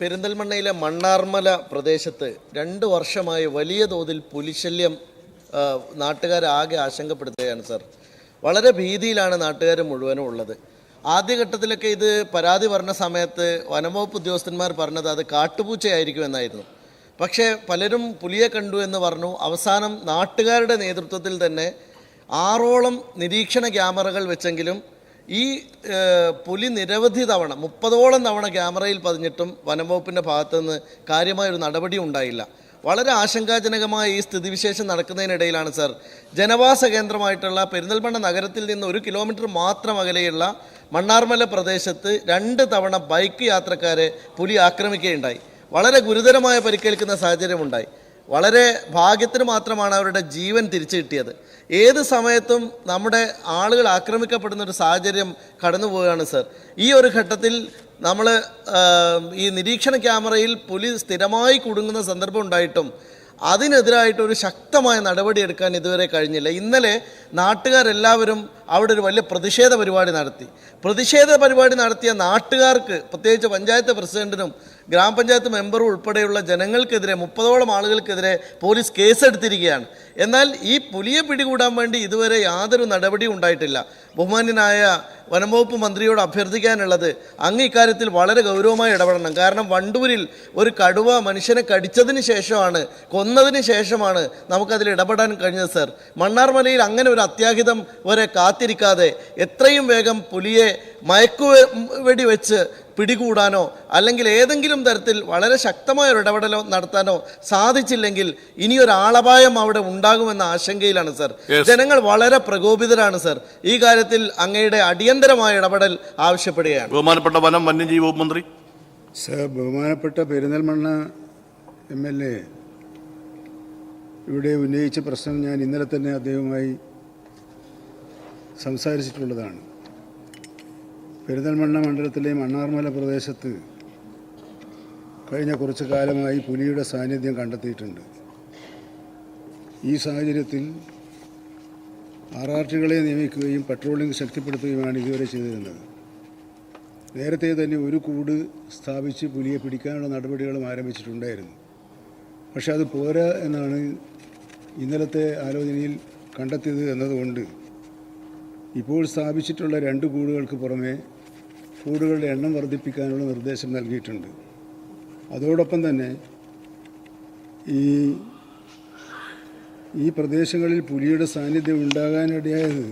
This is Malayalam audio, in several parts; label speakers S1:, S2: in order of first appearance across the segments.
S1: പെരിന്തൽമണ്ണയിലെ മണ്ണാർമല പ്രദേശത്ത് രണ്ട് വർഷമായി വലിയ തോതിൽ പുലിശല്യം നാട്ടുകാരാകെ ആശങ്കപ്പെടുത്തുകയാണ് സർ. വളരെ ഭീതിയിലാണ് നാട്ടുകാർ മുഴുവനും ഉള്ളത്. ആദ്യഘട്ടത്തിലൊക്കെ ഇത് പരാതി പറഞ്ഞ സമയത്ത് വനംവകുപ്പ് ഉദ്യോഗസ്ഥന്മാർ പറഞ്ഞത് അത് കാട്ടുപൂച്ചയായിരിക്കും എന്നായിരുന്നു. പക്ഷേ പലരും പുലിയെ കണ്ടു എന്ന് പറഞ്ഞു. അവസാനം നാട്ടുകാരുടെ നേതൃത്വത്തിൽ തന്നെ ആറോളം നിരീക്ഷണ ക്യാമറകൾ വെച്ചെങ്കിലും ഈ പുലി നിരവധി തവണ മുപ്പതോളം തവണ ക്യാമറയിൽ പതിഞ്ഞിട്ടും വനംവകുപ്പിന്റെ ഭാഗത്തുനിന്ന് കാര്യമായൊരു നടപടി ഉണ്ടായില്ല. വളരെ ആശങ്കാജനകമായ ഈ സ്ഥിതിവിശേഷം നടക്കുന്നതിനിടയിലാണ് സർ ജനവാസ കേന്ദ്രമായിട്ടുള്ള പെരിന്തൽമണ്ണ നഗരത്തിൽ നിന്ന് ഒരു കിലോമീറ്റർ മാത്രം അകലെയുള്ള മണ്ണാർമല പ്രദേശത്ത് രണ്ട് തവണ ബൈക്ക് യാത്രക്കാരെ പുലി ആക്രമിക്കുകയുണ്ടായി. വളരെ ഗുരുതരമായ പരിക്കേൽക്കുന്ന സാഹചര്യമുണ്ടായി. വളരെ ഭാഗ്യത്തിന് മാത്രമാണ് അവരുടെ ജീവൻ തിരിച്ചു കിട്ടിയത്. ഏത് സമയത്തും നമ്മുടെ ആളുകൾ ആക്രമിക്കപ്പെടുന്ന ഒരു സാഹചര്യം കടന്നു പോവുകയാണ് സർ. ഈ ഒരു ഘട്ടത്തിൽ നമ്മൾ ഈ നിരീക്ഷണ ക്യാമറയിൽ പുലി സ്ഥിരമായി കുടുങ്ങുന്ന സന്ദർഭം ഉണ്ടായിട്ടും അതിനെതിരായിട്ട് ഒരു ശക്തമായ നടപടിയെടുക്കാൻ ഇതുവരെ കഴിഞ്ഞില്ല. ഇന്നലെ നാട്ടുകാരെല്ലാവരും അവിടെ ഒരു വലിയ പ്രതിഷേധ പരിപാടി നടത്തി. പ്രതിഷേധ പരിപാടി നടത്തിയ നാട്ടുകാർക്ക് പ്രത്യേകിച്ച് പഞ്ചായത്ത് പ്രസിഡന്റിനും ഗ്രാമപഞ്ചായത്ത് മെമ്പറും ഉൾപ്പെടെയുള്ള ജനങ്ങൾക്കെതിരെ മുപ്പതോളം ആളുകൾക്കെതിരെ പോലീസ് കേസെടുത്തിരിക്കുകയാണ്. എന്നാൽ ഈ പുലിയെ പിടികൂടാൻ വേണ്ടി ഇതുവരെ യാതൊരു നടപടിയും ഉണ്ടായിട്ടില്ല. ബഹുമാന്യനായ വനംവകുപ്പ് മന്ത്രിയോട് അഭ്യർത്ഥിക്കാനുള്ളത് അങ്ങ് ഇക്കാര്യത്തിൽ വളരെ ഗൗരവമായി ഇടപെടണം. കാരണം വണ്ടൂരിൽ ഒരു കടുവ മനുഷ്യനെ കടിച്ചതിന് ശേഷമാണ് കൊന്നതിന് ശേഷമാണ് നമുക്കതിൽ ഇടപെടാൻ കഴിഞ്ഞത് സർ. മണ്ണാർമലയിൽ അങ്ങനെ ഒരു അത്യാഹിതം വരെ കാത്തിരിക്കാതെ എത്രയും വേഗം പുലിയെ മയക്കു വെടി വെച്ച് പിടികൂടാനോ അല്ലെങ്കിൽ ഏതെങ്കിലും തരത്തിൽ വളരെ ശക്തമായ ഒരു ഇടപെടലോ നടത്താനോ സാധിച്ചില്ലെങ്കിൽ ഇനിയൊരു ആളപായം അവിടെ ഉണ്ടാകുമെന്ന ആശങ്കയിലാണ് സർ. ജനങ്ങൾ വളരെ പ്രകോപിതരാണ് സർ. ഈ കാര്യത്തിൽ അങ്ങയുടെ അടിയന്തരമായ ഇടപെടൽ ആവശ്യപ്പെടുകയാണ്.
S2: ബഹുമാനപ്പെട്ട വനം വന്യജീവി വകുപ്പ് മന്ത്രി.
S3: സർ ബഹുമാനപ്പെട്ട പെരിന്തൽമണ്ണ എം എൽ എ ഇവിടെ ഉന്നയിച്ച പ്രശ്നം ഞാൻ ഇന്നലെ തന്നെ അദ്ദേഹവുമായി സംസാരിച്ചിട്ടുള്ളതാണ്. പെരിന്തൽമണ്ണ മണ്ഡലത്തിലെ മണ്ണാർമല പ്രദേശത്ത് കഴിഞ്ഞ കുറച്ചു കാലമായി പുലിയുടെ സാന്നിധ്യം കണ്ടെത്തിയിട്ടുണ്ട്. ഈ സാഹചര്യത്തിൽ ആറാർട്ടികളെ നിയമിക്കുകയും പട്രോളിംഗ് ശക്തിപ്പെടുത്തുകയുമാണ് ഇതുവരെ ചെയ്തിരുന്നത്. നേരത്തെ തന്നെ ഒരു കൂട് സ്ഥാപിച്ച് പുലിയെ പിടിക്കാനുള്ള നടപടികളും ആരംഭിച്ചിട്ടുണ്ടായിരുന്നു. പക്ഷെ അത് പോരാ എന്നാണ് ഇന്നലത്തെ ആലോചനയിൽ കണ്ടെത്തിയത് എന്നതുകൊണ്ട് ഇപ്പോൾ സ്ഥാപിച്ചിട്ടുള്ള രണ്ട് കൂടുകൾക്ക് പുറമെ കൂടുകളുടെ എണ്ണം വർദ്ധിപ്പിക്കാനുള്ള നിർദ്ദേശം നൽകിയിട്ടുണ്ട്. അതോടൊപ്പം തന്നെ ഈ ഈ പ്രദേശങ്ങളിൽ പുലിയുടെ സാന്നിധ്യം ഉണ്ടാകാനിടയായത്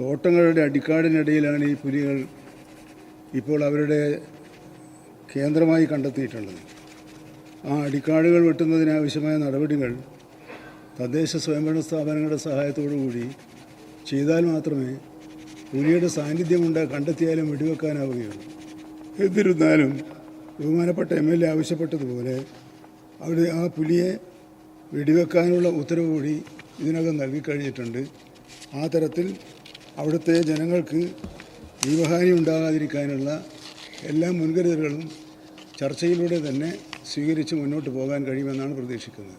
S3: തോട്ടങ്ങളുടെ അടിക്കാടിനിടയിലാണ് ഈ പുലികൾ ഇപ്പോൾ അവരുടെ കേന്ദ്രമായി കണ്ടെത്തിയിട്ടുള്ളത്. ആ അടിക്കാടുകൾ വെട്ടുന്നതിനാവശ്യമായ നടപടികൾ തദ്ദേശ സ്വയംഭരണ സ്ഥാപനങ്ങളുടെ സഹായത്തോടു കൂടി ചെയ്താൽ മാത്രമേ പുലിയുടെ സാന്നിധ്യമുണ്ട് കണ്ടെത്തിയാലും വെടിവെക്കാനാവുകയുള്ളൂ. എന്നിരുന്നാലും ബഹുമാനപ്പെട്ട എം എൽ എ ആവശ്യപ്പെട്ടതുപോലെ അവിടെ ആ പുലിയെ വെടിവെക്കാനുള്ള ഉത്തരവ് കൂടി ഇതിനകം നൽകിക്കഴിഞ്ഞിട്ടുണ്ട്. ആ തരത്തിൽ അവിടുത്തെ ജനങ്ങൾക്ക് ജീവഹാനി ഉണ്ടാകാതിരിക്കാനുള്ള എല്ലാ മുൻകരുതലുകളും ചർച്ചയിലൂടെ തന്നെ സ്വീകരിച്ച് മുന്നോട്ട് പോകാൻ കഴിയുമെന്നാണ് പ്രതീക്ഷിക്കുന്നത്.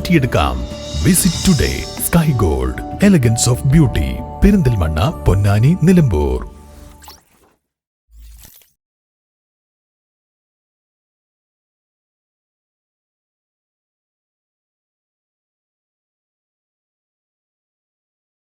S4: മാറ്റിയെടുക്കാം. Visit today sky gold elegance of beauty Perinthalmanna Ponnani Nilambur.